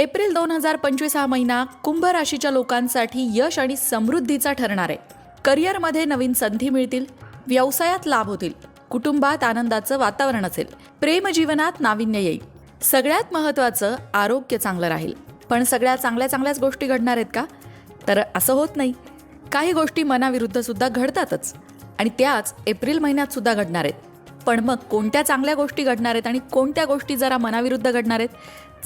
April दोन हजार पंचवीस हा महिना कुंभ राशीच्या लोकांसाठी यश आणि समृद्धीचा ठरणार आहे. करिअरमध्ये नवीन संधी मिळतील व्यवसायात लाभ होतील कुटुंबात आनंदाचं वातावरण असेल प्रेमजीवनात नाविन्य येईल. सगळ्यात महत्त्वाचं आरोग्य चांगलं राहील. पण सगळ्या चांगल्या चांगल्याच गोष्टी घडणार आहेत का? तर असं होत नाही. काही गोष्टी मनाविरुद्ध सुद्धा घडतातच आणि त्याच एप्रिल महिन्यात सुद्धा घडणार आहेत. पण मग कोणत्या चांगल्या गोष्टी घडणार आहेत आणि कोणत्या गोष्टी जरा मनाविरुद्ध घडणार आहेत?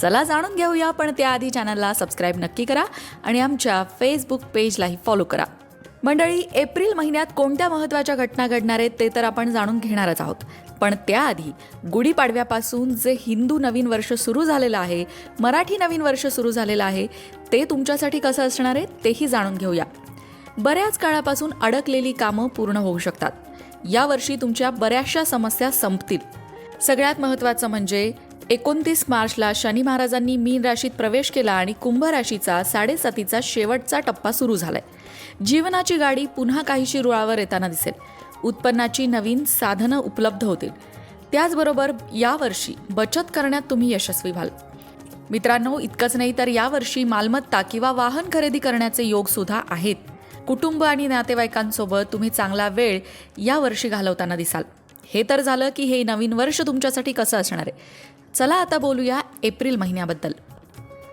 चला जाणून घेऊया पण त्याआधी चॅनलला सबस्क्राईब नक्की करा आणि आमच्या फेसबुक पेजलाही फॉलो करा. मंडळी एप्रिल महिन्यात कोणत्या महत्त्वाच्या घटना घडणार आहेत ते तर आपण जाणून घेणारच आहोत. पण त्याआधी गुढीपाडव्यापासून जे हिंदू नवीन वर्ष सुरू झालेलं आहे मराठी नवीन वर्ष सुरू झालेलं आहे ते तुमच्यासाठी कसं असणार आहे तेही जाणून घेऊया. बऱ्याच काळापासून अडकलेली कामं पूर्ण होऊ शकतात. यावर्षी तुमच्या बऱ्याचशा समस्या संपतील. सगळ्यात महत्त्वाचं म्हणजे एकोणतीस मार्चला शनी महाराजांनी मीन राशीत प्रवेश केला आणि कुंभ राशीचा साडेसातीचा शेवटचा टप्पा सुरू झालाय. जीवनाची गाडी पुन्हा काहीशी रुळावर येताना दिसेल. उत्पन्नाची नवीन साधनं उपलब्ध होतील. त्याचबरोबर यावर्षी बचत करण्यात तुम्ही यशस्वी व्हाल. मित्रांनो इतकंच नाही तर यावर्षी मालमत्ता किंवा वाहन खरेदी करण्याचे योग सुद्धा आहेत. कुटुंब आणि नातेवाईकांसोबत तुम्ही चांगला वेळ यावर्षी घालवताना दिसाल. हे तर झालं की हे नवीन वर्ष तुमच्यासाठी कसं असणार आहे? चला आता बोलूया एप्रिल महिन्याबद्दल.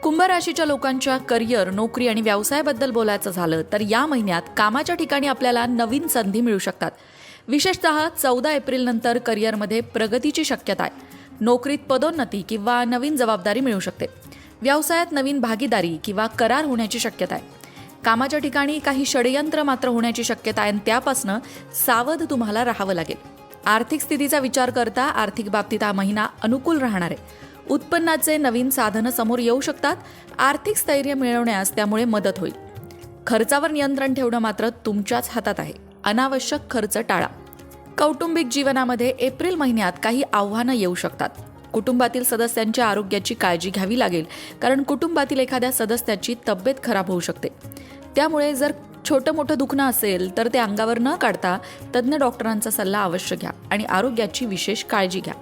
कुंभ राशीच्या लोकांच्या करिअर नोकरी आणि व्यवसायाबद्दल बोलायचं झालं तर या महिन्यात कामाच्या ठिकाणी आपल्याला नवीन संधी मिळू शकतात. विशेषतः चौदा एप्रिल नंतर करिअरमध्ये प्रगतीची शक्यता आहे. नोकरीत पदोन्नती किंवा नवीन जबाबदारी मिळू शकते. व्यवसायात नवीन भागीदारी किंवा करार होण्याची शक्यता आहे. कामाच्या ठिकाणी काही षडयंत्र मात्र होण्याची शक्यता आहे आणि त्यापासनं सावध तुम्हाला राहावं लागेल. आर्थिक स्थितीचा विचार करता आर्थिक बाबतीत हा महिना अनुकूल राहणार आहे. उत्पन्नाचे नवीन साधनं समोर येऊ शकतात. आर्थिक स्थैर्य मिळवण्यास त्यामुळे मदत होईल. खर्चावर नियंत्रण ठेवणं मात्र तुमच्याच हातात आहे. अनावश्यक खर्च टाळा. कौटुंबिक जीवनामध्ये एप्रिल महिन्यात काही आव्हानं येऊ शकतात. कुटुंबातील सदस्यांच्या आरोग्याची काळजी घ्यावी लागेल कारण कुटुंबातील एखाद्या सदस्याची तब्येत खराब होऊ शकते. त्यामुळे जर छोटं मोठं दुखणं असेल तर ते अंगावर न काढता तज्ज्ञ डॉक्टरांचा सल्ला अवश्य घ्या आणि आरोग्याची विशेष काळजी घ्या.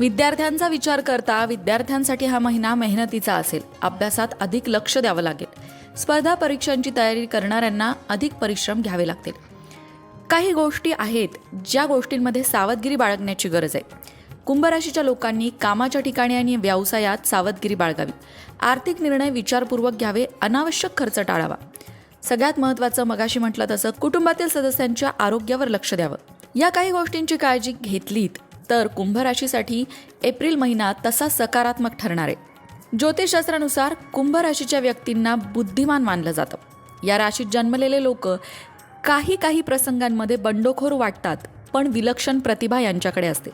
विद्यार्थ्यांचा विचार करता विद्यार्थ्यांसाठी हा महिना मेहनतीचा असेल. अभ्यासात अधिक लक्ष द्यावं लागेल. स्पर्धा परीक्षांची तयारी करणाऱ्यांना अधिक परिश्रम घ्यावे लागतील. काही गोष्टी आहेत ज्या गोष्टींमध्ये सावधगिरी बाळगण्याची गरज आहे. कुंभराशीच्या लोकांनी कामाच्या ठिकाणी आणि व्यवसायात सावधगिरी बाळगावी. आर्थिक निर्णय विचारपूर्वक घ्यावे अनावश्यक खर्च टाळावा. सगळ्यात महत्त्वाचं मगाशी म्हटलं तसं कुटुंबातील सदस्यांच्या आरोग्यावर लक्ष द्यावं. या काही गोष्टींची काळजी घेतलीत तर कुंभ राशीसाठी एप्रिल महिना तसा सकारात्मक ठरणार आहे. ज्योतिषशास्त्रानुसार कुंभ राशीच्या व्यक्तींना बुद्धिमान मानलं जातं. या राशीत जन्मलेले लोक काही काही प्रसंगांमध्ये बंडखोर वाटतात पण विलक्षण प्रतिभा यांच्याकडे असते.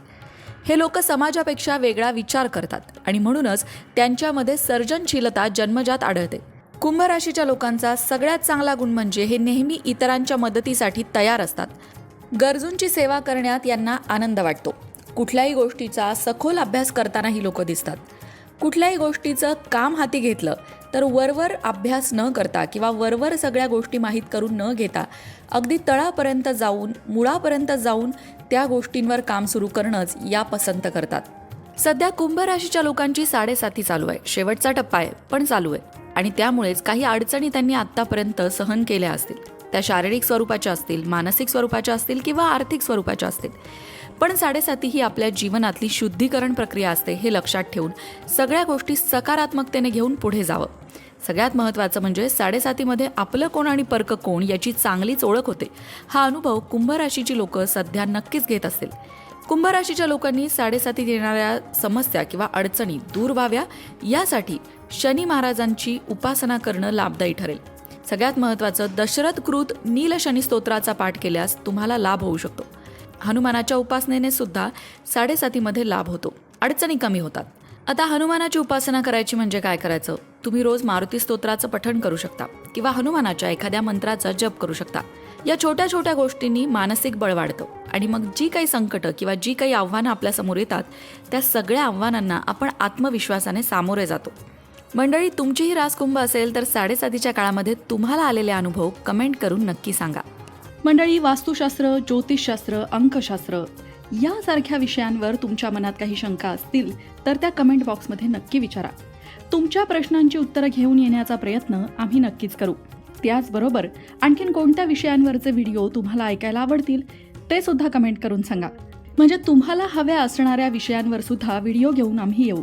हे लोक समाजापेक्षा वेगळा विचार करतात आणि म्हणूनच त्यांच्यामध्ये सर्जनशीलता जन्मजात आढळते. कुंभ राशीच्या लोकांचा सगळ्यात चांगला गुण म्हणजे हे नेहमी इतरांच्या मदतीसाठी तयार असतात. गरजूंची सेवा करण्यात यांना आनंद वाटतो. कुठल्याही गोष्टीचा सखोल अभ्यास करताना ही लोक दिसतात. कुठल्याही गोष्टीचं काम हाती घेतलं तर वरवर अभ्यास न करता किंवा वरवर सगळ्या गोष्टी माहीत करून न घेता अगदी तळापर्यंत जाऊन मुळापर्यंत जाऊन त्या गोष्टींवर काम सुरू करणंच या पसंत करतात. सध्या कुंभ राशीच्या लोकांची साडेसाती चालू आहे. शेवटचा टप्पा आहे पण चालू आहे. आणि त्यामुळेच काही अडचणी त्यांनी आत्तापर्यंत सहन केल्या असतील. त्या शारीरिक स्वरूपाच्या असतील मानसिक स्वरूपाच्या असतील किंवा आर्थिक स्वरूपाच्या असतील. पण साडेसाती ही आपल्या जीवनातली शुद्धीकरण प्रक्रिया असते हे लक्षात ठेवून सगळ्या गोष्टी सकारात्मकतेने घेऊन पुढे जावं. सगळ्यात महत्त्वाचं म्हणजे साडेसातीमध्ये आपलं कोण आणि पर्क कोण याची चांगलीच ओळख होते. हा अनुभव कुंभ राशीची लोकं सध्या नक्कीच घेत असतील. कुंभ राशीच्या लोकांनी साडेसातीत येणाऱ्या समस्या किंवा अडचणी दूर व्हाव्या यासाठी शनी महाराजांची उपासना करणं लाभदायी ठरेल. सगळ्यात महत्त्वाचं दशरथकृत नील शनी स्तोत्राचा पाठ केल्यास तुम्हाला लाभ होऊ शकतो. हनुमानाच्या उपासनेने सुद्धा साडेसातीमध्ये लाभ होतो. अडचणी कमी होतात. आता हनुमानाची उपासना करायची म्हणजे काय करायचं? तुम्ही रोज मारुती स्तोत्राचं पठण करू शकता किंवा हनुमानाच्या एखाद्या मंत्राचा जप करू शकता. या छोट्या छोट्या गोष्टींनी मानसिक बळ वाढतं आणि मग जी काही संकटं किंवा जी काही आव्हानं आपल्यासमोर येतात त्या सगळ्या आव्हानांना आपण आत्मविश्वासाने सामोरे जातो. मंडळी तुमचीही रासकुंभ असेल तर साडेसातीच्या काळामध्ये तुम्हाला आलेले अनुभव कमेंट करून नक्की सांगा. मंडळी वास्तुशास्त्र ज्योतिषशास्त्र अंकशास्त्र यासारख्या विषयांवर तुमच्या मनात काही शंका असतील तर त्या कमेंट बॉक्समध्ये नक्की विचारा. तुमच्या प्रश्नांची उत्तरं घेऊन येण्याचा प्रयत्न आम्ही नक्कीच करू. त्याचबरोबर आणखीन कोणत्या विषयांवरचे व्हिडिओ तुम्हाला ऐकायला आवडतील ते सुद्धा कमेंट करून सांगा. म्हणजे तुम्हाला हव्या असणाऱ्या विषयांवर सुद्धा व्हिडिओ घेऊन आम्ही येऊ.